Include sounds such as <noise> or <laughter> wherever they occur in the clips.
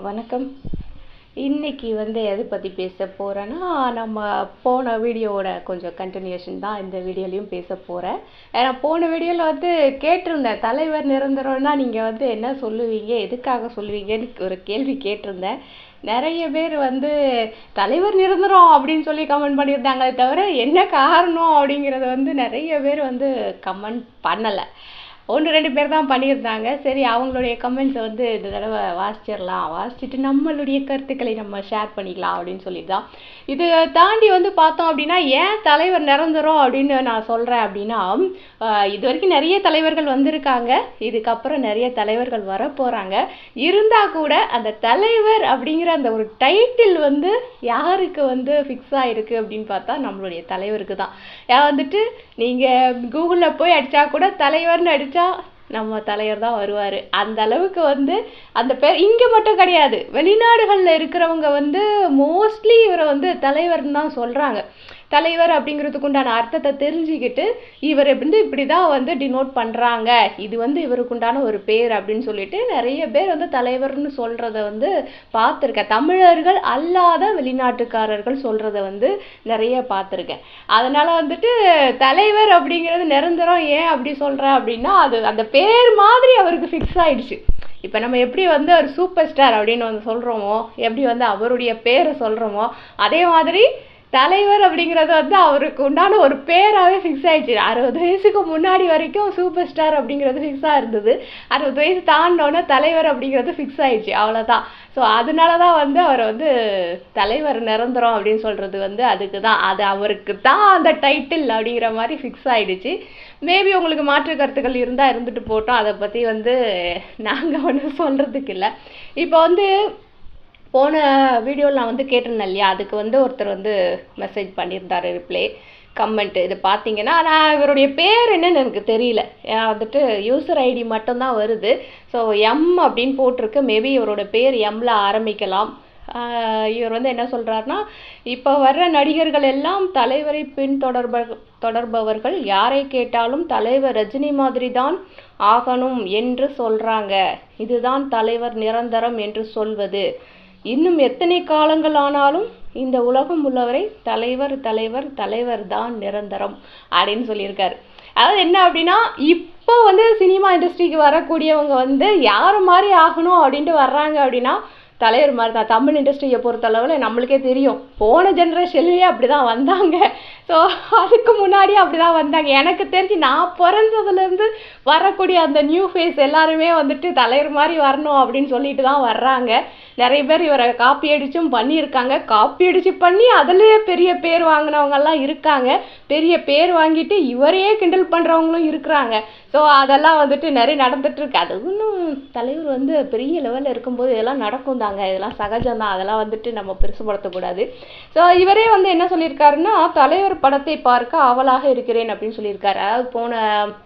வணக்கம். இன்னைக்கு வந்து எதை பற்றி பேச போகிறேன்னா நம்ம போன வீடியோவோட கொஞ்சம் கண்டினியூஷன் தான் இந்த வீடியோலையும் பேச போகிறேன் ஏன்னா போன வீடியோவில் வந்து கேட்டிருந்தேன் தலைவர் நிரந்தரம்னா நீங்கள் வந்து என்ன சொல்லுவீங்க எதுக்காக சொல்லுவீங்கன்னு ஒரு கேள்வி கேட்டிருந்தேன். நிறைய பேர் வந்து தலைவர் நிரந்தரம் அப்படின்னு சொல்லி கமெண்ட் பண்ணியிருந்தாங்களே தவிர என்ன காரணம் அப்படிங்கிறத வந்து நிறைய பேர் வந்து கமெண்ட் பண்ணலை. ஒன்று ரெண்டு பேர் தான் பண்ணியிருந்தாங்க. சரி அவங்களுடைய கமெண்ட்ஸை வந்து இந்த தடவை வாசிச்சிடலாம். வாசிச்சுட்டு நம்மளுடைய கருத்துக்களை நம்ம ஷேர் பண்ணிக்கலாம் அப்படின்னு சொல்லி தான் இது தாண்டி வந்து பார்த்தோம் அப்படின்னா ஏன் தலைவர் நிரந்தரம் அப்படின்னு நான் சொல்கிறேன் அப்படின்னா இது வரைக்கும் நிறைய தலைவர்கள் வந்திருக்காங்க. இதுக்கப்புறம் நிறைய தலைவர்கள் வர போகிறாங்க இருந்தால் கூட அந்த தலைவர் அப்படிங்கிற அந்த ஒரு டைட்டில் வந்து யாருக்கு வந்து ஃபிக்ஸ் ஆகிருக்கு அப்படின்னு பார்த்தா நம்மளுடைய தலைவருக்கு தான். ஏன் வந்துட்டு நீங்கள் கூகுளில் போய் அடித்தா கூட தலைவர்னு அடித்தா நம்ம தலைவர் தான் வருவார். அந்த அளவுக்கு வந்து அந்த பேர் இங்கே மட்டும் கிடையாது. வெளிநாடுகளில் இருக்கிறவங்க வந்து மோஸ்ட்லி இவரை வந்து தலைவர்னு தான் சொல்கிறாங்க தலைவர் அப்படிங்கிறதுக்கு உண்டான அர்த்தத்தை தெரிஞ்சுக்கிட்டு இவர் வந்து இப்படி தான் வந்து டினோட் பண்ணுறாங்க இது வந்து இவருக்குண்டான ஒரு பேர் அப்படின்னு சொல்லிட்டு நிறைய பேர் வந்து தலைவர்னு சொல்கிறத வந்து பார்த்துருக்கேன். தமிழர்கள் அல்லாத வெளிநாட்டுக்காரர்கள் சொல்கிறத வந்து நிறைய பார்த்துருக்கேன். அதனால் வந்துட்டு தலைவர் அப்படிங்கிறது நிரந்தரம் ஏன் அப்படி சொல்கிறேன் அப்படின்னா அது அந்த பேர் மாதிரி அவருக்கு ஃபிக்ஸ் ஆயிடுச்சு. இப்போ நம்ம எப்படி வந்து ஒரு சூப்பர் ஸ்டார் அப்படின்னு வந்து சொல்கிறோமோ எப்படி வந்து அவருடைய பேரை சொல்கிறோமோ அதே மாதிரி தலைவர் அப்படிங்கிறது வந்து அவருக்கு உண்டான ஒரு பேராகவே ஃபிக்ஸ் ஆயிடுச்சு. அறுபது வயசுக்கு முன்னாடி வரைக்கும் சூப்பர் ஸ்டார் அப்படிங்கிறது ஃபிக்ஸாக இருந்தது. அறுபது வயசு தாண்டினோடனே தலைவர் அப்படிங்கிறது ஃபிக்ஸ் ஆயிடுச்சு. அவ்வளோதான் ஸோ அதனால தான் வந்து அவரை வந்து தலைவர் நிரந்தரம் அப்படின்னு சொல்கிறது வந்து அதுக்கு தான் அது அவருக்கு தான் அந்த டைட்டில் அப்படிங்கிற மாதிரி ஃபிக்ஸ் ஆயிடுச்சு. மேபி உங்களுக்கு மாற்று கருத்துக்கள் இருந்தால் இருந்துட்டு போட்டோம். அதை பற்றி வந்து நாங்கள் ஒன்றும் சொல்கிறதுக்கு இல்லை. இப்போ வந்து போன வீடியோவில் நான் வந்து கேட்டிருந்தேன் இல்லையா? அதுக்கு வந்து ஒருத்தர் வந்து மெசேஜ் பண்ணியிருந்தாரு ரிப்ளை கமெண்ட்டு இது பார்த்தீங்கன்னா நான் இவருடைய பேர் என்னன்னு எனக்கு தெரியல. ஏன்னா வந்துட்டு யூசர் ஐடி மட்டும்தான் வருது. ஸோ எம் அப்படின்னு போட்டிருக்கு. மேபி இவரோட பேர் எம்ல ஆரம்பிக்கலாம். இவர் வந்து என்ன சொல்றாருன்னா இப்போ வர்ற நடிகர்கள் எல்லாம் தலைவரை பின்தொடர்ப தொடர்பவர்கள். யாரை கேட்டாலும் தலைவர் ரஜினி மாதிரி தான் ஆகணும் என்று சொல்கிறாங்க இதுதான் தலைவர் நிரந்தரம் என்று சொல்வது. இன்னும் எத்தனை காலங்கள் ஆனாலும் இந்த உலகம் உள்ளவரை தலைவர் தலைவர் தலைவர் தான் நிரந்தரம் அப்படின்னு சொல்லியிருக்காரு. அதாவது என்ன அப்படின்னா இப்போ வந்து சினிமா இண்டஸ்ட்ரிக்கு வரக்கூடியவங்க வந்து யார் மாதிரி ஆகணும் அப்படின்ட்டு வர்றாங்க அப்படின்னா தலைவர் மாதிரி தான். தமிழ் இண்டஸ்ட்ரியை பொறுத்தளவில் நம்மளுக்கே தெரியும். போன ஜென்ரேஷன்லேயே அப்படி தான் வந்தாங்க. ஸோ அதுக்கு முன்னாடியே அப்படி தான் வந்தாங்க. எனக்கு தெரிஞ்சு நான் பிறந்ததுலேருந்து வரக்கூடிய அந்த நியூ ஃபேஸ் எல்லாருமே வந்துட்டு தலைவர் மாதிரி வரணும் அப்படின்னு சொல்லிட்டு தான் வர்றாங்க. நிறைய பேர் இவரை காப்பி அடிச்சும் பண்ணியிருக்காங்க. காப்பி அடிச்சு பண்ணி அதுலேயே பெரிய பேர் வாங்கினவங்கெல்லாம் இருக்காங்க. பெரிய பேர் வாங்கிட்டு இவரையே கிண்டல் பண்ணுறவங்களும் இருக்கிறாங்க. ஸோ அதெல்லாம் வந்துட்டு நிறைய நடந்துட்டுருக்கு. அது இன்னும் தலைவர் வந்து பெரிய லெவலில் இருக்கும்போது இதெல்லாம் நடக்கும் தாங்க இதெல்லாம் சகஜம் தான் அதெல்லாம் வந்துட்டு நம்ம பெருசுபடுத்தக்கூடாது. ஸோ இவரே வந்து என்ன சொல்லியிருக்காருன்னா தலைவர் படத்தை பார்க்க ஆவலாக இருக்கிறேன் அப்படின்னு சொல்லியிருக்காரு. அதாவது போன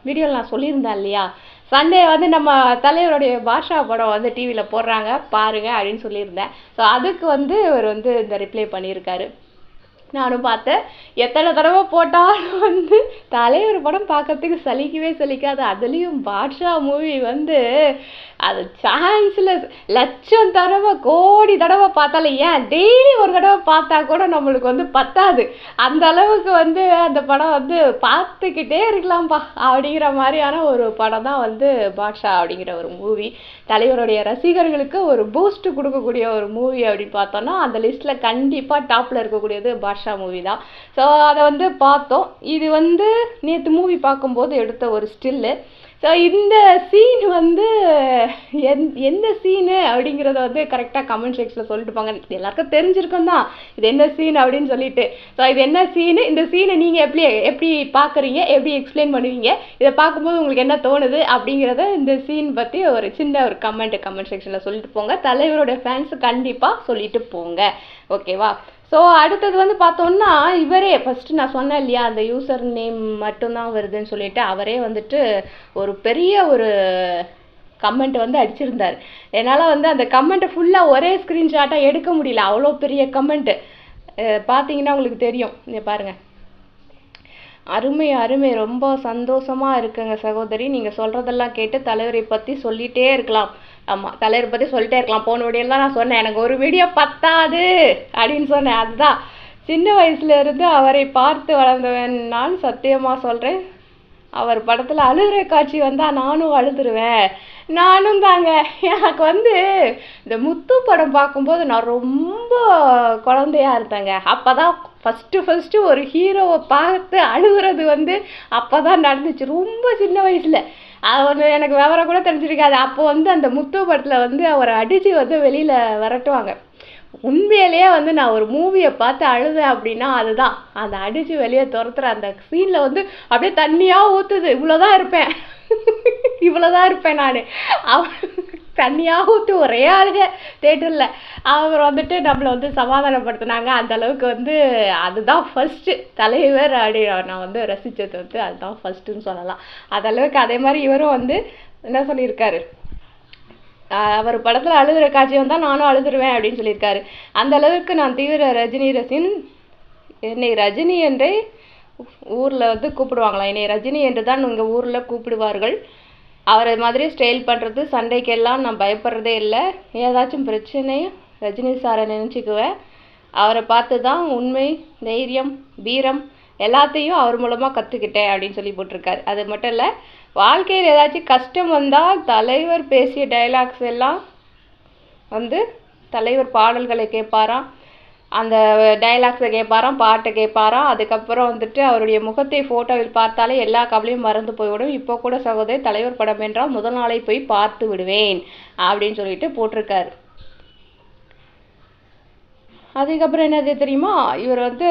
வீடியோவில் நான் சொல்லியிருந்தேன் இல்லையா? சண்டே வந்து நம்ம தலைவருடைய பாஷா படம் வந்து டிவியில் போடுறாங்க பாருங்க அப்படின்னு சொல்லியிருந்தேன். ஸோ அதுக்கு வந்து இவர் வந்து இந்த ரிப்ளை பண்ணியிருக்காரு. நானும் பார்த்தேன். எத்தனை தடவை போட்டாலும் வந்து தலைவர் படம் பார்க்கறதுக்கு சலிக்கவே சலிக்காது. அதுலேயும் பாட்ஷா மூவி வந்து அது சான்ஸில் லட்சம் தடவை கோடி தடவை பார்த்தாலும் ஏன்? டெய்லி ஒரு தடவை பார்த்தா கூட நம்மளுக்கு வந்து பத்தாது. அந்த அளவுக்கு வந்து அந்த படம் வந்து பார்த்துக்கிட்டே இருக்கலாம்ப்பா அப்படிங்கிற மாதிரியான ஒரு படம் தான் வந்து பாட்ஷா அப்படிங்கிற ஒரு மூவி தலைவருடைய ரசிகர்களுக்கு ஒரு பூஸ்ட் கொடுக்கக்கூடிய ஒரு மூவி அப்படின்னு பார்த்தோன்னா அந்த லிஸ்ட்டில் கண்டிப்பாக டாப்பில் இருக்கக்கூடியது பாஷா மூவி தான். ஸோ அதை வந்து பார்த்தோம். இது வந்து நேற்று மூவி பார்க்கும்போது எடுத்த ஒரு ஸ்டில்லு ஸோ இந்த சீன் வந்து எந் எந்த சீனு அப்படிங்கிறத வந்து கரெக்டாக கமெண்ட் செக்ஷனில் சொல்லிட்டு போங்க. எல்லாருக்கும் தெரிஞ்சிருக்கும் தான். இது என்ன சீன் அப்படின்னு சொல்லிட்டு. ஸோ இது என்ன சீனு இந்த சீனை நீங்கள் எப்படி எப்படி பார்க்குறீங்க எப்படி எக்ஸ்பிளைன் பண்ணுவீங்க? இதை பார்க்கும்போது உங்களுக்கு என்ன தோணுது? அப்படிங்கிறத இந்த சீன் பற்றி ஒரு சின்ன ஒரு கமெண்ட் கமெண்ட் செக்ஷனில் சொல்லிட்டு போங்க. தலைவரோட ஃபேன்ஸ் கண்டிப்பாக சொல்லிட்டு போங்க. ஓகேவா ஸோ அடுத்தது வந்து பார்த்தோம்னா இவரே ஃபஸ்ட்டு நான் சொன்னேன் இல்லையா அந்த யூசர் நேம் மட்டும்தான் வருதுன்னு சொல்லிட்டு அவரே வந்துட்டு ஒரு பெரிய ஒரு கமெண்ட் வந்து அடிச்சிருந்தார். என்னால் வந்து அந்த கமெண்ட்டை ஃபுல்லாக ஒரே ஸ்க்ரீன்ஷாட்டாக எடுக்க முடியல. அவ்வளோ பெரிய கமெண்ட்டு பார்த்தீங்கன்னா உங்களுக்கு தெரியும். இங்கே பாருங்கள் அருமை அருமை. ரொம்ப சந்தோஷமாக இருக்குங்க சகோதரி. நீங்கள் சொல்கிறதெல்லாம் கேட்டு தலைவரை பற்றி சொல்லிகிட்டே இருக்கலாம். ஆமாம் தலைவர் பற்றி சொல்லிட்டே இருக்கலாம். போன வீடியோவில் தான் நான் சொன்னேன். எனக்கு ஒரு வீடியோ பத்தாது அப்படின்னு சொன்னேன். அதுதான். சின்ன வயசுல இருந்து அவரை பார்த்து வளர்ந்தவன் நான் சத்தியமாக சொல்கிறேன் அவர் படத்தில் அழுகிற காட்சி வந்தால் நானும் அழுதுருவேன். நானும் தாங்க. எனக்கு வந்து இந்த முத்து படம் பார்க்கும்போது நான் ரொம்ப குழந்தையா இருந்தேங்க. அப்போ தான் ஃபஸ்ட்டு ஃபஸ்ட்டு ஒரு ஹீரோவை பார்த்து அழுகுறது வந்து அப்போ தான் நடந்துச்சு. ரொம்ப சின்ன வயசில். அது ஒன்று எனக்கு விவரம் கூட தெரிஞ்சிருக்காது. அப்போ வந்து அந்த முத்து படத்தில் வந்து அவரை அடித்து வந்து வெளியில் விரட்டுவாங்க. உண்மையிலேயே வந்து நான் ஒரு மூவியை பார்த்து அழுதேன் அப்படின்னா அதுதான். அந்த அடித்து வெளியே துரத்துற அந்த சீனில் வந்து அப்படியே தண்ணியாக ஊற்றுது இவ்வளோதான் இருப்பேன். <laughs> இவ்வளோதான் இருப்பேன் நான். அவ தண்ணியாக ஊற்றி ஒரே ஆளுங்க தேட்டரில் அவர் வந்துட்டு நம்மளை வந்து சமாதானப்படுத்தினாங்க. அந்த அளவுக்கு வந்து அதுதான் ஃபஸ்ட்டு தலைவர் அப்படி நான் வந்து ரசித்தது வந்து அதுதான் ஃபஸ்ட்டுன்னு சொல்லலாம். அந்த அளவுக்கு அதே மாதிரி இவரும் வந்து என்ன சொல்லியிருக்காரு? அவர் படத்தில் அழுதுகிற காட்சி வந்தால் நானும் அழுதுருவேன் அப்படின்னு சொல்லியிருக்காரு. அந்த அளவுக்கு நான் தீவிர ரஜினி ரசின் என்னை ரஜினி என்றே ஊரில் வந்து கூப்பிடுவாங்களாம். என்னை ரஜினி என்று தான் உங்கள் ஊரில் கூப்பிடுவார்கள். அவரை மாதிரி ஸ்டைல் பண்ணுறது சண்டைக்கெல்லாம் நான் பயப்படுறதே இல்லை. ஏதாச்சும் பிரச்சனையும் ரஜினி சாரை நினச்சிக்குவேன். அவரை பார்த்து தான் உண்மை தைரியம் வீரம் எல்லாத்தையும் அவர் மூலமாக கற்றுக்கிட்டேன் அப்படின்னு சொல்லி போட்டிருக்காரு. அது மட்டும் இல்லை வாழ்க்கையில் ஏதாச்சும் கஷ்டம் வந்தால் தலைவர் பேசிய டைலாக்ஸ் எல்லாம் வந்து தலைவர் பாடல்களை கேட்பாராம். அந்த டைலாக்ஸை கேட்பாராம் பாட்டை கேட்பாராம் அதுக்கப்புறம் வந்துட்டு அவருடைய முகத்தை ஃபோட்டோவில் பார்த்தாலே எல்லா கவலையும் மறந்து போய்விடும். இப்போ கூட சகோதரி தலைவர் படம் என்றால் முதல் நாளை போய் பார்த்து விடுவேன் அப்படின்னு சொல்லிட்டு போட்டிருக்காரு. அதுக்கப்புறம் என்னது தெரியுமா? இவர் வந்து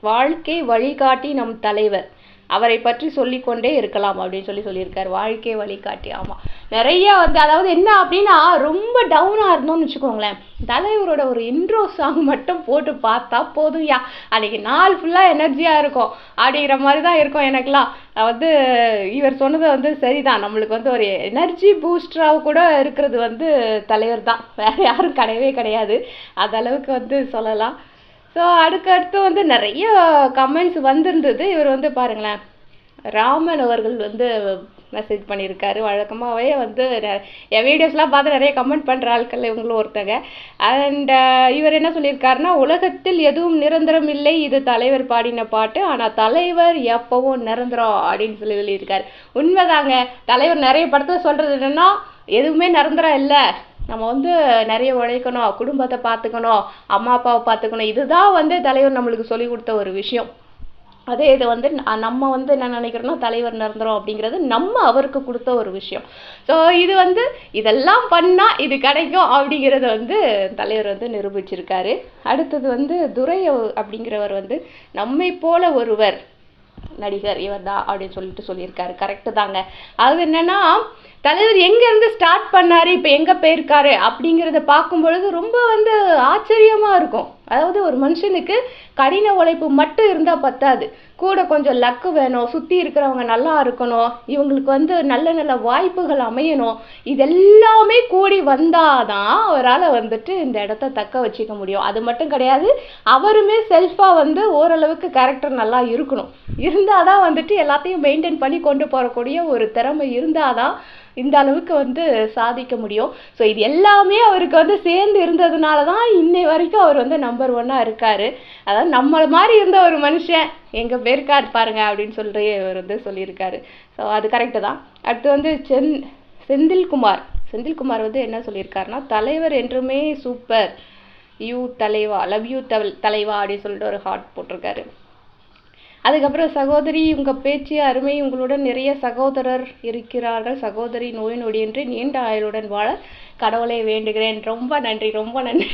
வாழ்க்கை வழிகாட்டி நம் தலைவர். அவரை பற்றி சொல்லிக்கொண்டே இருக்கலாம் அப்படின்னு சொல்லி சொல்லியிருக்காரு. வாழ்க்கை வழிகாட்டி. ஆமாம் நிறைய வந்து அதாவது என்ன அப்படின்னா ரொம்ப டவுனாக இருந்தோம்னு வச்சுக்கோங்களேன். தலைவரோட ஒரு இன்ட்ரோ சாங் மட்டும் போட்டு பார்த்தா போதும் யா. அன்னைக்கு நாள் ஃபுல்லாக எனர்ஜியாக இருக்கும். அப்படிங்கிற மாதிரி தான் இருக்கும் எனக்குலாம் நான் வந்து இவர் சொன்னது வந்து சரிதான். நம்மளுக்கு வந்து ஒரு எனர்ஜி பூஸ்டராக கூட இருக்கிறது வந்து தலைவர் தான். வேற யாரும் கிடையவே கிடையாது. அந்த அளவுக்கு வந்து சொல்லலாம். ஸோ அடுத்தடுத்து வந்து நிறைய கமெண்ட்ஸ் வந்திருந்தது. இவர் வந்து பாருங்களேன் ராமன் அவர்கள் வந்து மெசேஜ் பண்ணியிருக்காரு. வழக்கமாகவே வந்து என் வீடியோஸ்லாம் பார்த்து நிறைய கமெண்ட் பண்ணுற ஆட்கள் இவங்களும் ஒருத்தங்க. அண்ட் இவர் என்ன சொல்லியிருக்காருன்னா உலகத்தில் எதுவும் நிரந்தரம் இல்லை. இது தலைவர் பாடின பாட்டு. ஆனால் தலைவர் எப்பவும் நிரந்தரம் அப்படின்னு சொல்லி சொல்லியிருக்காரு. உண்மைதாங்க. தலைவர் நிறைய படத்தில் சொல்கிறது என்னென்னா எதுவுமே நிரந்தரம் இல்லை. நம்ம வந்து நிறைய உழைக்கணும் குடும்பத்தை பார்த்துக்கணும் அம்மா அப்பாவை பார்த்துக்கணும். இதுதான் வந்து தலைவர் நம்மளுக்கு சொல்லி கொடுத்த ஒரு விஷயம். அதே இது வந்து நம்ம வந்து என்ன நினைக்கிறோம்னா தலைவர் நிரந்தரம் அப்படிங்கிறது நம்ம அவருக்கு கொடுத்த ஒரு விஷயம். ஸோ இது வந்து இதெல்லாம் பண்ணால் இது கிடைக்கும் அப்படிங்கிறத வந்து தலைவர் வந்து நிரூபிச்சிருக்காரு. அடுத்தது வந்து துரை அப்படிங்கிறவர் வந்து நம்மை போல ஒருவர் நடிகர் இவர் தான் அப்படின்னு சொல்லிட்டு சொல்லியிருக்காரு. கரெக்டு தாங்க. அது என்னன்னா தலைவர் எங்கேருந்து ஸ்டார்ட் பண்ணார் இப்போ எங்கே போயிருக்காரு அப்படிங்கிறத பார்க்கும் பொழுது ரொம்ப வந்து ஆச்சரியமாக இருக்கும். அதாவது ஒரு மனுஷனுக்கு கடின உழைப்பு மட்டும் இருந்தால் பத்தாது. கூட கொஞ்சம் லக்கு வேணும் சுற்றி இருக்கிறவங்க நல்லா இருக்கணும் இவங்களுக்கு வந்து நல்ல நல்ல வாய்ப்புகள் அமையணும். இதெல்லாமே கூடி வந்தாதான் அவரால் வந்துட்டு இந்த இடத்த தக்க வச்சுக்க முடியும். அது மட்டும் கிடையாது அவருமே செல்ஃபாக வந்து ஓரளவுக்கு கேரக்டர் நல்லா இருக்கணும். இருந்தால் தான் வந்துட்டு எல்லாத்தையும் மெயின்டைன் பண்ணி கொண்டு போகக்கூடிய ஒரு திறமை இருந்தால் தான் இந்த அளவுக்கு வந்து சாதிக்க முடியும். ஸோ இது எல்லாமே அவருக்கு வந்து சேர்ந்து இருந்ததுனால தான் இன்னை வரைக்கும் அவர் வந்து நம்பர் ஒன்னாக இருக்காரு. அதாவது நம்மளை மாதிரி இருந்த ஒரு மனுஷன் எங்கள் பேருக்கார் பாருங்க அப்படின்னு சொல்லிட்டு இவர் வந்து சொல்லியிருக்காரு. ஸோ அது கரெக்டு தான். அடுத்து வந்து செந் செந்தில்குமார். செந்தில்குமார் வந்து என்ன சொல்லியிருக்காருன்னா தலைவர் என்றுமே சூப்பர் யூ தலைவா லவ் யூ தலைவா அப்படின்னு சொல்லிட்டு ஒரு ஹார்ட் போட்டிருக்காரு. அதுக்கப்புறம் சகோதரி உங்கள் பேச்சு அருமை உங்களுடன் நிறைய சகோதரர் இருக்கிறார்கள். சகோதரி நோய் நொடியின்றி நீண்ட ஆயுளுடன் வாழ கடவுளை வேண்டுகிறேன். ரொம்ப நன்றி ரொம்ப நன்றி.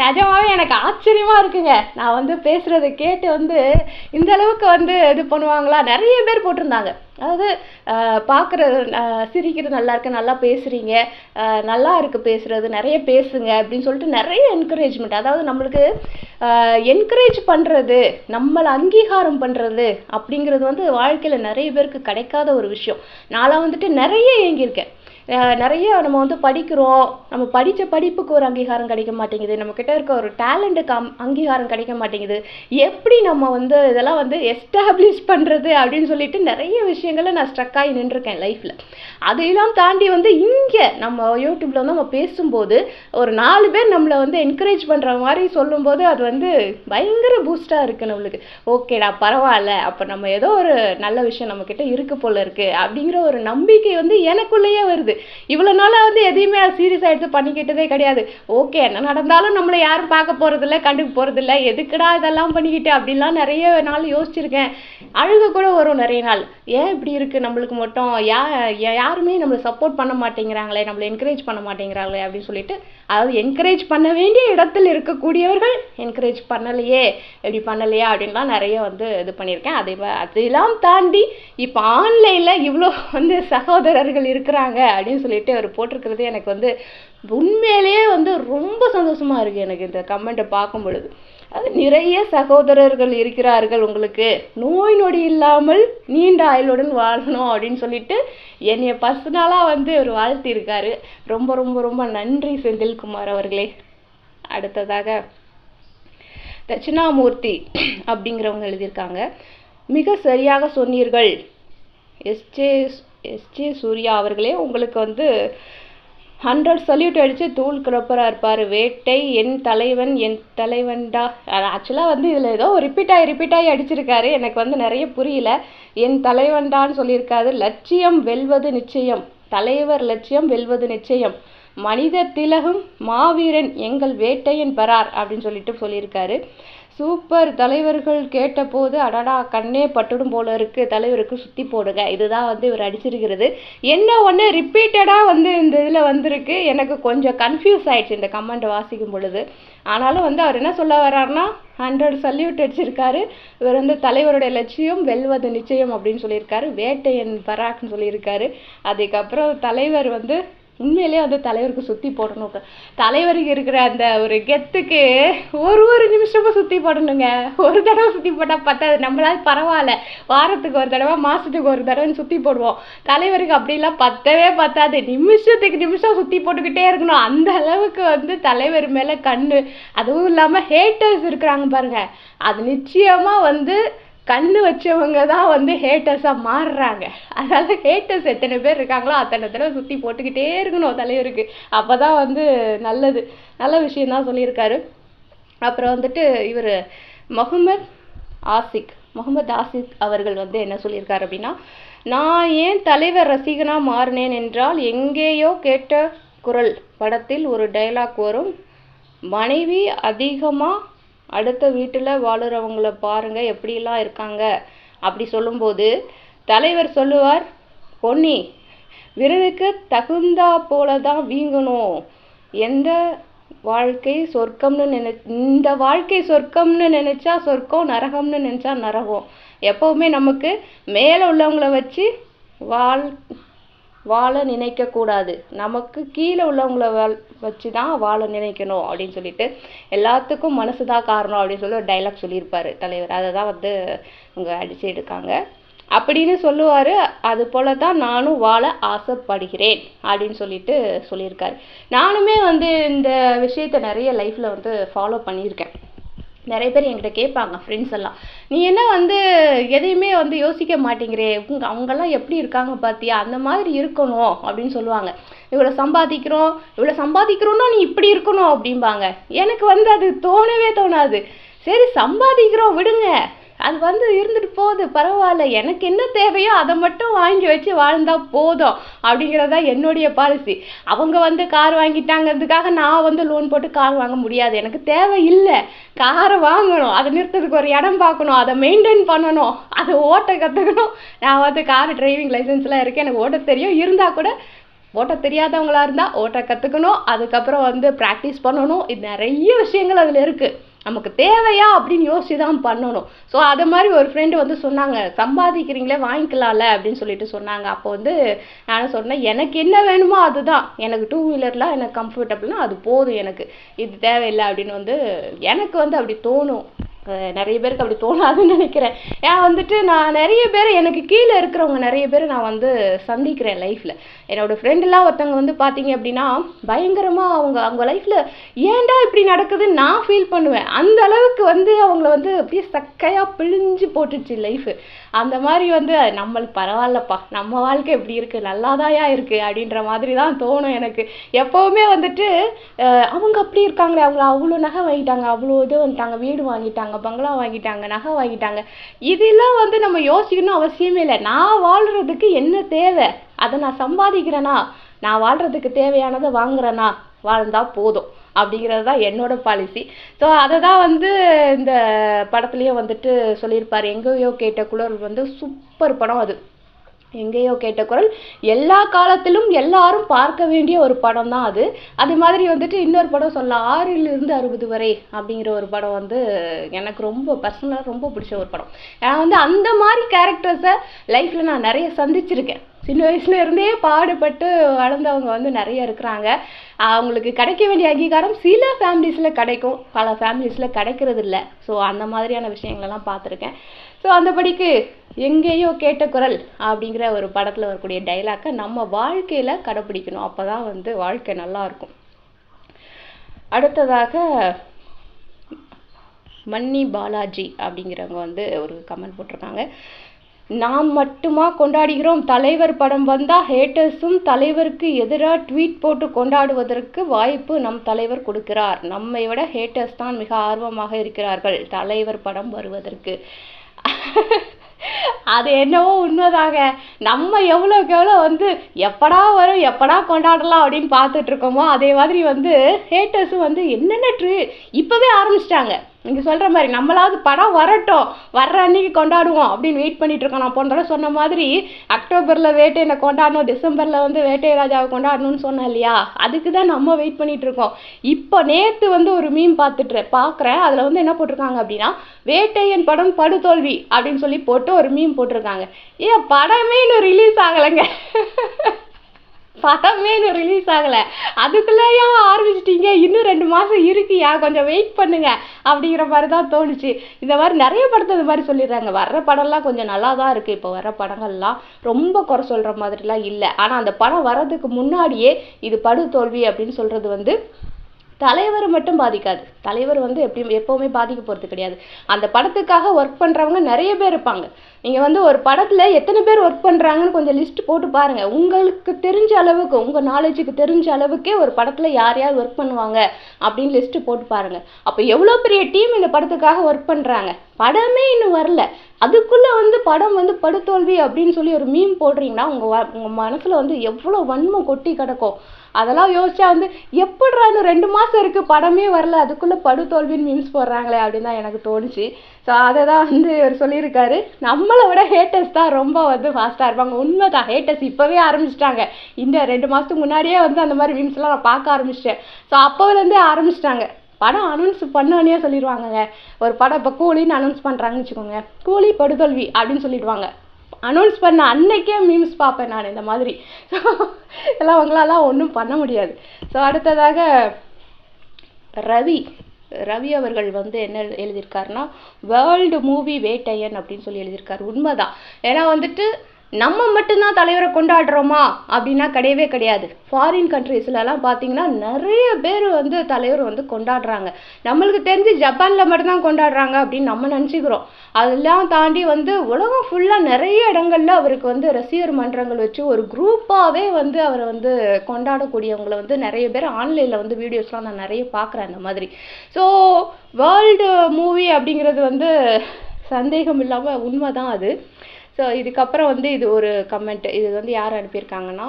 நிஜமாவே எனக்கு ஆச்சரியமா இருக்குங்க. நான் வந்து பேசுறதை கேட்டு வந்து இந்த அளவுக்கு வந்து இது பண்ணுவாங்களா? நிறைய பேர் போட்டிருந்தாங்க. அதாவது பார்க்குறது சிரிக்கிறது நல்லா இருக்கு நல்லா பேசுகிறீங்க நல்லா இருக்கு பேசுகிறது நிறைய பேசுங்க அப்படின்னு சொல்லிட்டு நிறைய என்கரேஜ்மெண்ட் அதாவது நம்மளுக்கு என்கரேஜ் பண்ணுறது நம்மளை அங்கீகாரம் பண்ணுறது அப்படிங்கிறது வந்து வாழ்க்கையில் நிறைய பேருக்கு கிடைக்காத ஒரு விஷயம். நான்லாம் வந்துட்டு நிறைய ஏங்கியிருக்கேன். நிறைய நம்ம வந்து படிக்கிறோம். நம்ம படித்த படிப்புக்கு ஒரு அங்கீகாரம் கிடைக்க மாட்டேங்குது. நம்மக்கிட்ட இருக்க ஒரு டேலண்ட்டுக்கு அம் அங்கீகாரம் கிடைக்க மாட்டேங்குது. எப்படி நம்ம வந்து இதெல்லாம் வந்து எஸ்டாப்ளிஷ் பண்ணுறது அப்படின்னு சொல்லிட்டு நிறைய விஷயங்களை நான் ஸ்ட்ரக் ஆகி நின்றுருக்கேன் லைஃப்பில் அதையெல்லாம் தாண்டி வந்து இங்கே நம்ம யூடியூப்பில் வந்து நம்ம பேசும்போது ஒரு நாலு பேர் நம்மளை வந்து என்கரேஜ் பண்ணுற மாதிரி சொல்லும்போது அது வந்து பயங்கர பூஸ்டாக இருக்குது நம்மளுக்கு. ஓகேடா பரவாயில்ல. அப்போ நம்ம ஏதோ ஒரு நல்ல விஷயம் நம்மக்கிட்ட இருக்குது போல இருக்கு. அப்படிங்கிற ஒரு நம்பிக்கை வந்து எனக்குள்ளேயே வருது. இவ்வளோ நாளாக வந்து எதையுமே சீரியஸாக எடுத்து பண்ணிக்கிட்டதே கிடையாது. ஓகே என்ன நடந்தாலும் நம்மளை யாரும் பார்க்க போகிறதில்ல கண்டுக்க போகிறதில்ல எதுக்குடா இதெல்லாம் பண்ணிக்கிட்டு அப்படிலாம் நிறைய நாள் யோசிச்சிருக்கேன். அழுக கூட வரும் நிறைய நாள். ஏன் இப்படி இருக்குது நம்மளுக்கு மட்டும்? யா யாருமே நம்மளை சப்போர்ட் பண்ண மாட்டேங்கிறாங்களே நம்மளை என்கரேஜ் பண்ண மாட்டேங்கிறாங்களே அப்படின்னு சொல்லிட்டு அதாவது என்கரேஜ் பண்ண வேண்டிய இடத்தில் இருக்கக்கூடியவர்கள் என்கரேஜ் பண்ணலையே இப்படி பண்ணலையா அப்படின்லாம் நிறைய வந்து இது பண்ணியிருக்கேன். அதே அதெல்லாம் தாண்டி இப்போ ஆன்லைனில் இவ்வளோ வந்து சகோதரர்கள் இருக்கிறாங்க அப்படின்னு சொல்லிட்டு அவர் போட்டிருக்கிறது எனக்கு வந்து உண்மையிலேயே வந்து ரொம்ப சந்தோஷமாக இருக்குது எனக்கு இந்த கமெண்ட்டை பார்க்கும் பொழுது. அது நிறைய சகோதரர்கள் இருக்கிறார்கள் உங்களுக்கு. நோய் நொடி இல்லாமல் நீண்ட ஆயுளுடன் வாழணும் அப்படின்னு சொல்லிட்டு என்னைய பர்சனலாக வந்து அவர் வாழ்த்தியிருக்காரு. ரொம்ப ரொம்ப ரொம்ப நன்றி செந்தில்குமார் அவர்களே. அடுத்ததாக தட்சிணாமூர்த்தி அப்படிங்கிறவங்க எழுதியிருக்காங்க. மிக சரியாக சொன்னீர்கள். எஸ்ஜே எஸ்ஜே சூர்யா அவர்களே உங்களுக்கு வந்து ஹண்ட்ரட் சல்யூட் அடித்து தூள் கிளப்பராக இருப்பார். வேட்டை என் தலைவன் என் தலைவன்டா. ஆக்சுவலாக வந்து இதில் ஏதோ ரிப்பீட் ஆகி ரிப்பீட் ஆகி அடிச்சிருக்காரு. எனக்கு வந்து நிறைய புரியல. என் தலைவன்டான்னு சொல்லியிருக்காரு. லட்சியம் வெல்வது நிச்சயம். தலைவர் லட்சியம் வெல்வது நிச்சயம். மனித திலகம் மாவீரன் எங்கள் வேட்டையன் பரார் அப்படின்னு சொல்லிட்டு சொல்லியிருக்காரு. சூப்பர் தலைவர்கள் கேட்டபோது அடடா கண்ணே பட்டுடும் போல இருக்கு தலைவருக்கு சுற்றி போடுங்க. இதுதான் வந்து இவர் அடிச்சிருக்கிறது. என்ன ஒன்று ரிப்பீட்டடாக வந்து இந்த இதில் வந்திருக்கு. எனக்கு கொஞ்சம் கன்ஃபியூஸ் ஆயிடுச்சு இந்த கமெண்ட் வாசிக்கும் பொழுது. ஆனாலும் வந்து அவர் என்ன சொல்ல வர்றாருன்னா ஹண்ட்ரட் சல்யூட் அடிச்சிருக்காரு. இவர் வந்து தலைவருடைய லட்சியம் வெல்வது நிச்சயம் அப்படின்னு சொல்லியிருக்காரு. வேட்டையன் பராக்னு சொல்லியிருக்காரு. அதுக்கப்புறம் தலைவர் வந்து உண்மையிலேயே வந்து தலைவருக்கு சுற்றி போடணும். தலைவருக்கு இருக்கிற அந்த ஒரு கெத்துக்கு ஒரு ஒரு நிமிஷமும் சுற்றி போடணுங்க. ஒரு தடவை சுற்றி போட்டால் பத்தாது. நம்மளால பரவாயில்ல. வாரத்துக்கு ஒரு தடவை மாதத்துக்கு ஒரு தடவைன்னு சுற்றி போடுவோம். தலைவருக்கு அப்படிலாம் பத்தவே பத்தாது. நிமிஷத்துக்கு நிமிஷம் சுற்றி போட்டுக்கிட்டே இருக்கணும். அந்த அளவுக்கு வந்து தலைவர் மேலே கண்ணு. அதுவும் இல்லாமல் ஹேட்டர்ஸ் இருக்கிறாங்க பாருங்க. அது நிச்சயமாக வந்து கண்ணு வச்சவங்க தான் வந்து ஹேட்டர்ஸாக மாறுறாங்க. அதனால் ஹேட்டர்ஸ் எத்தனை பேர் இருக்காங்களோ அத்தனை தடவை சுற்றி போட்டுக்கிட்டே இருக்கணும் தலைவருக்கு. அப்போ தான் வந்து நல்லது. நல்ல விஷயம் தான் சொல்லியிருக்காரு. அப்புறம் வந்துட்டு இவர் முகமது ஆசிக் முகமது ஆசிக் அவர்கள் வந்து என்ன சொல்லியிருக்காரு அப்படின்னா நான் ஏன் தலைவர் ரசிகனாக மாறினேன் என்றால் எங்கேயோ கேட்ட குரல் படத்தில் ஒரு டைலாக் வரும். மனைவி அதிகமாக அடுத்த வீட்டில் வாழுறவங்கள பாருங்க எப்படிலாம் இருக்காங்க? அப்படி சொல்லும்போது தலைவர் சொல்லுவார் பொன்னி விருதுக்கு தகுந்தா போல தான் வீங்கணும். எந்த வாழ்க்கை சொர்க்கம்னு நினை இந்த வாழ்க்கை சொர்க்கம்னு நினச்சா சொர்க்கம் நரகம்னு நினச்சா நரகம். எப்போவுமே நமக்கு மேலே உள்ளவங்கள வச்சு வாழ் வாழ நினைக்க கூடாது. நமக்கு கீழே உள்ளவங்கள வாழ் வச்சு தான் வாழ நினைக்கணும் அப்படின்னு சொல்லிட்டு எல்லாத்துக்கும் மனசு தான் காரணம் அப்படின்னு சொல்லி ஒரு டைலாக் சொல்லியிருப்பார் தலைவர். அதை தான் வந்து இவங்க அடிச்சு எடுக்காங்க. அப்படின்னு சொல்லுவார். அது போல தான் நானும் வாழ ஆசைப்படுகிறேன் அப்படின்னு சொல்லிட்டு சொல்லியிருக்காரு. நானுமே வந்து இந்த விஷயத்த நிறைய லைஃப்பில் வந்து ஃபாலோ பண்ணியிருக்கேன். நிறைய பேர் என்கிட்ட கேட்பாங்க ஃப்ரெண்ட்ஸ் எல்லாம். நீ என்ன வந்து எதையுமே வந்து யோசிக்க மாட்டேங்கிறே. உங்க அவங்கெல்லாம் எப்படி இருக்காங்க பார்த்தியா அந்த மாதிரி இருக்கணும் அப்படின்னு சொல்லுவாங்க. இவ்வளோ சம்பாதிக்கிறோம் இவ்வளோ சம்பாதிக்கிறோன்னா நீ இப்படி இருக்கணும் அப்படிம்பாங்க. எனக்கு வந்து அது தோணவே தோணாது. சரி சம்பாதிக்கிறோம் விடுங்க. அது வந்து இருந்துட்டு போகுது. பரவாயில்ல. எனக்கு என்ன தேவையோ அதை மட்டும் வாங்கி வச்சு வாழ்ந்தா போதும் அப்படிங்கிறது தான் என்னுடைய பாலிசி அவங்க வந்து கார் வாங்கிட்டாங்கிறதுக்காக நான் வந்து லோன் போட்டு கார் வாங்க முடியாது. எனக்கு தேவை இல்லை. காரை வாங்கணும். அதை நிறுத்துறதுக்கு ஒரு இடம் பார்க்கணும். அதை மெயின்டைன் பண்ணணும். அதை ஓட்ட கற்றுக்கணும் நான் வந்து கார் டிரைவிங் லைசன்ஸ்லாம் இருக்கு. எனக்கு ஓட்ட தெரியும். இருந்தால் கூட ஓட்ட தெரியாதவங்களா இருந்தால் ஓட்ட கற்றுக்கணும் அதுக்கப்புறம் வந்து ப்ராக்டிஸ் பண்ணணும். இது நிறைய விஷயங்கள் அதில் இருக்குது நமக்கு தேவையா அப்படின்னு யோசிச்சு தான் பண்ணணும். ஸோ அதை மாதிரி ஒரு ஃப்ரெண்டு வந்து சொன்னாங்க சம்பாதிக்கிறீங்களே வாங்கிக்கலாம்ல அப்படின்னு சொல்லிட்டு சொன்னாங்க. அப்போ வந்து நான் சொன்னேன் எனக்கு என்ன வேணுமோ அதுதான். எனக்கு டூ வீலர்லாம் எனக்கு கம்ஃபர்டபுள்னா அது போதும் எனக்கு. இது தேவையில்லை அப்படின்னு வந்து எனக்கு வந்து அப்படி தோணும். நிறைய பேருக்கு அப்படி தோணாதுன்னு நினைக்கிறேன். ஏன் வந்துட்டு நான் நிறைய பேர் எனக்கு கீழே இருக்கிறவங்க நிறைய பேர் நான் வந்து சந்திக்கிறேன் லைஃப்பில் என்னோடய ஃப்ரெண்டுலாம் ஒருத்தவங்க வந்து பார்த்தீங்க அப்படின்னா பயங்கரமாக அவங்க அவங்க லைஃப்பில் ஏன்டா இப்படி நடக்குதுன்னு நான் ஃபீல் பண்ணுவேன். அந்த அளவுக்கு வந்து அவங்கள வந்து அப்படியே சக்கையாக பிழிஞ்சு போட்டுச்சு லைஃபு அந்த மாதிரி வந்து நம்மளுக்கு பரவாயில்லப்பா நம்ம வாழ்க்கை இப்படி இருக்குது நல்லாதாயா இருக்குது அப்படின்ற மாதிரி தான் தோணும் எனக்கு. எப்போவுமே வந்துட்டு அவங்க அப்படி இருக்காங்களே அவங்கள அவ்வளோ நகை வாங்கிட்டாங்க அவ்வளோ இது வந்துட்டாங்க வீடு வாங்கிட்டாங்க. பங்களா வாங்கிட்டாங்க நகை வாங்கிட்டாங்க. இதெல்லாம் வந்து நம்ம யோசிக்கணும் அவசியமே இல்லை. நான் வாழ்கிறதுக்கு என்ன தேவை? அதை நான் சம்பாதிக்கிறேனா? நான் வாழ்கிறதுக்கு தேவையானதை வாங்குறேனா? வாழ்ந்தால் போதும். அப்படிங்கிறது தான் என்னோட பாலிசி ஸோ அதை தான் வந்து இந்த படத்துலேயே வந்துட்டு சொல்லியிருப்பார். எங்கேயோ கேட்ட குளர் வந்து சூப்பர் படம் அது. எங்கேயோ கேட்ட குரல் எல்லா காலத்திலும் எல்லாரும் பார்க்க வேண்டிய ஒரு படம் தான் அது. அது மாதிரி வந்துட்டு இன்னொரு படம் சொல்ல ஆறிலிருந்து அறுபது வரை அப்படிங்கிற ஒரு படம் வந்து எனக்கு ரொம்ப பர்சனலாக ரொம்ப பிடிச்ச ஒரு படம். ஏன்னா வந்து அந்த மாதிரி கேரக்டர்ஸை லைஃப்பில் நான் நிறைய சந்திச்சிருக்கேன். சின்ன வயசுல இருந்தே பாடுபட்டு வளர்ந்தவங்க வந்து நிறைய இருக்கிறாங்க. அவங்களுக்கு கிடைக்க வேண்டிய அங்கீகாரம் சில ஃபேமிலிஸில் கிடைக்கும். பல ஃபேமிலிஸில் கிடைக்கிறது இல்லை ஸோ அந்த மாதிரியான விஷயங்களெல்லாம் பார்த்துருக்கேன். ஸோ அந்தபடிக்கு எங்கேயோ கேட்ட குரல் அப்படிங்கிற ஒரு படத்தில் வரக்கூடிய டைலாக்கை நம்ம வாழ்க்கையில் கடைப்பிடிக்கணும் அப்போ தான் வந்து வாழ்க்கை நல்லாயிருக்கும் அடுத்ததாக மன்னி பாலாஜி அப்படிங்கிறவங்க வந்து ஒரு கமெண்ட் போட்டிருக்காங்க. நாம் மட்டுமா கொண்டாடுகிறோம்? தலைவர் படம் வந்தால் ஹேட்டர்ஸும் தலைவருக்கு எதிராக ட்வீட் போட்டு கொண்டாடுவதற்கு வாய்ப்பு நம் தலைவர் கொடுக்கிறார். நம்மை விட ஹேட்டர்ஸ் தான் மிக ஆர்வமாக இருக்கிறார்கள். தலைவர் படம் வருவதற்கு. <laughs> அது என்னவோ உண்மைதாங்க. நம்ம எவ்வளோக்கு எவ்வளோ வந்து எப்படா வரும் எப்படா கொண்டாடலாம் அப்படின்னு பார்த்துட்டு இருக்கோமோ அதே மாதிரி வந்து ஹேட்டர்ஸும் வந்து என்னென்ன ட்ரீ இப்போவே ஆரம்பிச்சிட்டாங்க. நீங்கள் சொல்கிற மாதிரி நம்மளாவது படம் வரட்டும். வர்ற அன்னைக்கு கொண்டாடுவோம் அப்படின்னு வெயிட் பண்ணிட்டு இருக்கோம். நான் போன தடவை சொன்ன மாதிரி அக்டோபரில் வேட்டையனை கொண்டாடணும் டிசம்பரில் வந்து வேட்டை ராஜாவை கொண்டாடணும்னு சொன்னேன் இல்லையா? அதுக்கு தான் நம்ம வெயிட் பண்ணிட்டு இருக்கோம். இப்போ நேற்று வந்து ஒரு மீன் பார்த்துட்டு பார்க்குறேன். அதில் வந்து என்ன போட்டிருக்காங்க அப்படின்னா வேட்டையன் படம் படுதோல்வி அப்படின்னு சொல்லி போட்டு ஒரு மீன் போட்டிருக்காங்க. ஏன் படமே இன்னும் ரிலீஸ் ஆகலைங்க. படமே இன்னும் ரிலீஸ் ஆகலை. அதுக்குள்ளேயா ஆரம்பிச்சிட்டிங்க. இன்னும் ரெண்டு மாதம் இருக்குயா? கொஞ்சம் வெயிட் பண்ணுங்க. அப்படிங்கிற மாதிரி தான் தோணுச்சு. இந்த மாதிரி நிறைய படத்தை இது மாதிரி சொல்லிடுறாங்க. வர்ற படம்லாம் கொஞ்சம் நல்லா தான் இருக்குது இப்போ வர படங்கள்லாம் ரொம்ப குறை சொல்கிற மாதிரிலாம் இல்லை. ஆனால் அந்த படம் வர்றதுக்கு முன்னாடியே இது படு தோல்வி அப்படின்னு சொல்கிறது வந்து தலைவர் மட்டும் பாதிக்காது. தலைவர் வந்து எப்படி எப்போவுமே பாதிக்க போகிறது கிடையாது. அந்த படத்துக்காக ஒர்க் பண்ணுறவங்க நிறைய பேர் இருப்பாங்க. நீங்கள் வந்து ஒரு படத்தில் எத்தனை பேர் ஒர்க் பண்ணுறாங்கன்னு கொஞ்சம் லிஸ்ட் போட்டு பாருங்கள் உங்களுக்கு தெரிஞ்ச அளவுக்கு உங்கள் நாலேஜுக்கு தெரிஞ்ச அளவுக்கே ஒரு படத்தில் யார் யார் ஒர்க் பண்ணுவாங்க அப்படின்னு லிஸ்ட்டு போட்டு பாருங்கள் அப்போ எவ்வளோ பெரிய டீம் இந்த படத்துக்காக ஒர்க் பண்ணுறாங்க படமே இன்னும் வரல. அதுக்குள்ளே வந்து படம் வந்து படுத்தோல்வி அப்படின்னு சொல்லி ஒரு மீம் போடுறீங்கன்னா உங்கள் உங்கள் மனசில் வந்து எவ்வளோ வன்மம் கொட்டி கிடக்கும். அதெல்லாம் யோசிச்சா வந்து எப்படிடா இன்னும் ரெண்டு மாதம் இருக்குது படமே வரல அதுக்குள்ளே படுதோல்வின்னு மீம்ஸ் போடுறாங்களே அப்படின்னு தான் எனக்கு தோணுச்சு. ஸோ அதை தான் வந்து இவர் சொல்லியிருக்காரு. நம்மளை விட ஹேட்டர்ஸ் தான் ரொம்ப வந்து ஃபாஸ்ட்டாக இருப்பாங்க. உண்மை தான் ஹேட்டர்ஸ் இப்போவே ஆரம்பிச்சிட்டாங்க. இந்த ரெண்டு மாதத்துக்கு முன்னாடியே வந்து அந்த மாதிரி மீம்ஸ்லாம் நான் பார்க்க ஆரம்பிச்சிட்டேன். ஸோ அப்போலேருந்தே ஆரம்பிச்சிட்டாங்க. படம் அனௌன்ஸ் பண்ணோன்னே சொல்லிடுவாங்கங்க. ஒரு படம் இப்போ கூலின்னு அனௌன்ஸ் பண்ணுறாங்கன்னு வச்சுக்கோங்க. கூலி படுதோல்வி அப்படின்னு சொல்லிடுவாங்க. அனௌன்ஸ் பண்ண அன்னைக்கே மீம்ஸ் பார்ப்பேன் நான் இந்த மாதிரி. ஸோ எல்லாம் அவங்களாலாம் ஒன்றும் பண்ண முடியாது. ஸோ அடுத்ததாக ரவி ரவி அவர்கள் வந்து என்ன எழுதியிருக்காருன்னா வேர்ல்டு மூவி வேட்டையன் அப்படின்னு சொல்லி எழுதியிருக்காரு. உண்மைதான். ஏன்னா வந்துட்டு நம்ம மட்டும்தான் தலைவரை கொண்டாடுறோமா? அப்படின்னா கிடையவே கிடையாது. ஃபாரின் கண்ட்ரீஸ்லலாம் பார்த்தீங்கன்னா நிறைய பேர் வந்து தலைவர் வந்து கொண்டாடுறாங்க. நம்மளுக்கு தெரிஞ்சு ஜப்பானில் மட்டும்தான் கொண்டாடுறாங்க அப்படின்னு நம்ம நினச்சிக்கிறோம். அதெல்லாம் தாண்டி வந்து உலகம் ஃபுல்லாக நிறைய இடங்கள்ல அவருக்கு வந்து ரசிகர் மன்றங்கள் வச்சு ஒரு குரூப்பாகவே வந்து அவரை வந்து கொண்டாடக்கூடியவங்களை வந்து நிறைய பேர் ஆன்லைனில் வந்து வீடியோஸ்லாம் நான் நிறைய பார்க்குறேன் அந்த மாதிரி. ஸோ வேர்ல்டு மூவி அப்படிங்கிறது வந்து சந்தேகம் இல்லாமல் உண்மை தான் அது. ஸோ இதுக்கப்புறம் வந்து இது ஒரு கமெண்ட் இது வந்து யார் அனுப்பியிருக்காங்கன்னா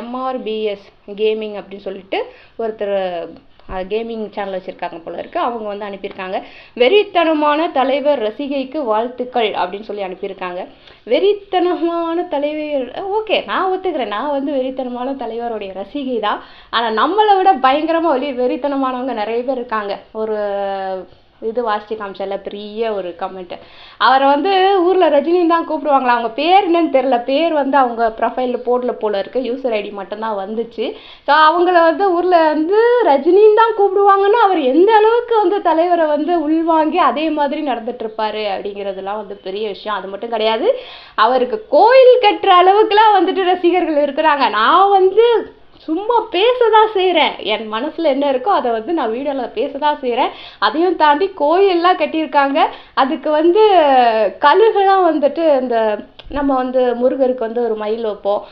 எம்ஆர்பிஎஸ் கேமிங் அப்படின்னு சொல்லிட்டு ஒருத்தர் கேமிங் சேனல் வச்சுருக்காங்க போல இருக்குது அவங்க வந்து அனுப்பியிருக்காங்க. வெறித்தனமான தலைவர் ரசிகைக்கு வாழ்த்துக்கள் அப்படின்னு சொல்லி அனுப்பியிருக்காங்க. வெறித்தனமான தலைவர் ஓகே நான் ஒத்துக்கிறேன். நான் வந்து வெறித்தனமான தலைவருடைய ரசிகை தான். ஆனால் நம்மளை விட பயங்கரமாக வெளி வெறித்தனமானவங்க நிறைய பேர் இருக்காங்க. ஒரு இது வாசிச்சு காமிச்சால பெரிய ஒரு கமெண்ட்டு அவரை வந்து ஊரில் ரஜினின்னு தான் கூப்பிடுவாங்களா? அவங்க பேர் என்னன்னு தெரில பேர் வந்து அவங்க ப்ரொஃபைலில் போடல போல இருக்க. யூசர் ஐடி மட்டும்தான் வந்துச்சு. ஸோ அவங்கள வந்து ஊரில் வந்து ரஜினின்னு தான் கூப்பிடுவாங்கன்னா அவர் எந்த அளவுக்கு வந்து தலைவரை வந்து உள்வாங்கி அதே மாதிரி நடந்துட்டுருப்பாரு அப்படிங்கிறதுலாம் வந்து பெரிய விஷயம். அது மட்டும் கிடையாது. அவருக்கு கோயில் கட்டுற அளவுக்குலாம் வந்துட்டு ரசிகர்கள் இருக்கிறாங்க. நான் வந்து சும்மா பேச தான் செய்கிறேன் என் மனசில் என்ன இருக்கோ அதை வந்து நான் வீடியோவில் பேச தான் செய்கிறேன் அதையும் தாண்டி கோயிலெலாம் கட்டியிருக்காங்க. அதுக்கு வந்து கழுகுலாம் வந்துட்டு இந்த நம்ம வந்து முருகருக்கு வந்து ஒரு மயில் வைப்போம்.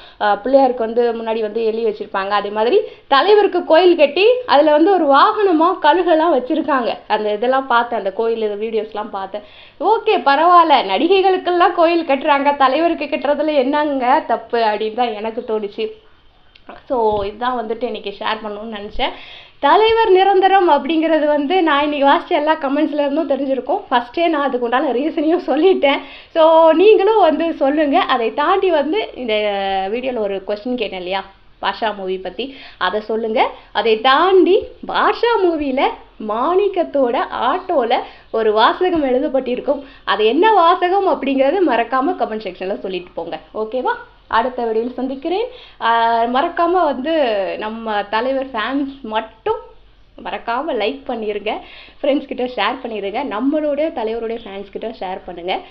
பிள்ளையாருக்கு வந்து முன்னாடி வந்து எலி வச்சுருப்பாங்க. அதே மாதிரி தலைவருக்கு கோயில் கட்டி அதில் வந்து ஒரு வாகனமாக கழுகெல்லாம் வச்சுருக்காங்க. அந்த இதெல்லாம் பார்த்தேன். அந்த கோயில் இது வீடியோஸ்லாம் பார்த்தேன். ஓகே பரவாயில்ல. நடிகைகளுக்கெல்லாம் கோயில் கட்டுறாங்க. தலைவருக்கு கட்டுறதுல என்னங்க தப்பு அப்படின்னு தான் எனக்கு தோணுச்சு. ஸோ இதுதான் வந்துட்டு இன்னைக்கு ஷேர் பண்ணணும்னு நினச்சேன். தலைவர் நிரந்தரம் அப்படிங்கிறது வந்து நான் இன்னைக்கு வாசித்த எல்லா கமெண்ட்ஸ்லேருந்தும் தெரிஞ்சிருக்கும். ஃபஸ்ட்டே நான் அதுக்கு உண்டான ரீசனையும் சொல்லிட்டேன். ஸோ நீங்களும் வந்து சொல்லுங்கள் அதை தாண்டி வந்து இந்த வீடியோவில் ஒரு கொஸ்டின் கேட்டேன் இல்லையா? பாஷா மூவி பற்றி அதை சொல்லுங்கள் அதை தாண்டி பாஷா மூவியில் மாணிக்கத்தோட ஆட்டோவில் ஒரு வாசகம் எழுதப்பட்டிருக்கும். அது என்ன வாசகம் அப்படிங்கிறது மறக்காமல் கமெண்ட் செக்ஷனில் சொல்லிட்டு போங்க. ஓகேவா அடுத்த வீடியோவில் சந்திக்கிறேன். மறக்காமல் வந்து நம்ம தலைவர் ஃபேன்ஸ் மட்டும் மறக்காமல் லைக் பண்ணிடுங்க ஃப்ரெண்ட்ஸ் கிட்ட ஷேர் பண்ணிடுங்க நம்மளுடைய தலைவருடைய ஃபேன்ஸ் கிட்ட ஷேர் பண்ணுங்கள்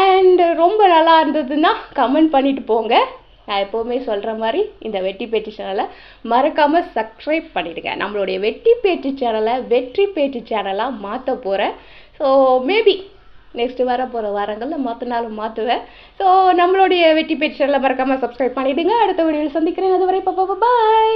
அண்ட் ரொம்ப நல்லா இருந்ததுன்னா கமெண்ட் பண்ணிட்டு போங்க. நான் எப்போவுமே சொல்கிற மாதிரி இந்த வெட்டி பேச்சு சேனலை மறக்காமல் சப்ஸ்கிரைப் பண்ணிடுங்க. நம்மளுடைய வெட்டி பேச்சு சேனலை வெற்றி பேச்சு சேனலாக மாற்ற போகிறேன் ஸோ மேபி நெக்ஸ்ட் வர போகிற வாரங்களில் மாற்றினாலும் மாற்றுவேன் ஸோ நம்மளுடைய வெட்டி பேச்சு சேனலை மறக்காமல் சப்ஸ்கிரைப் பண்ணிவிடுங்க அடுத்த வீடியோவில் சந்திக்கிறேன். அதுவரை பாப்பா பாய்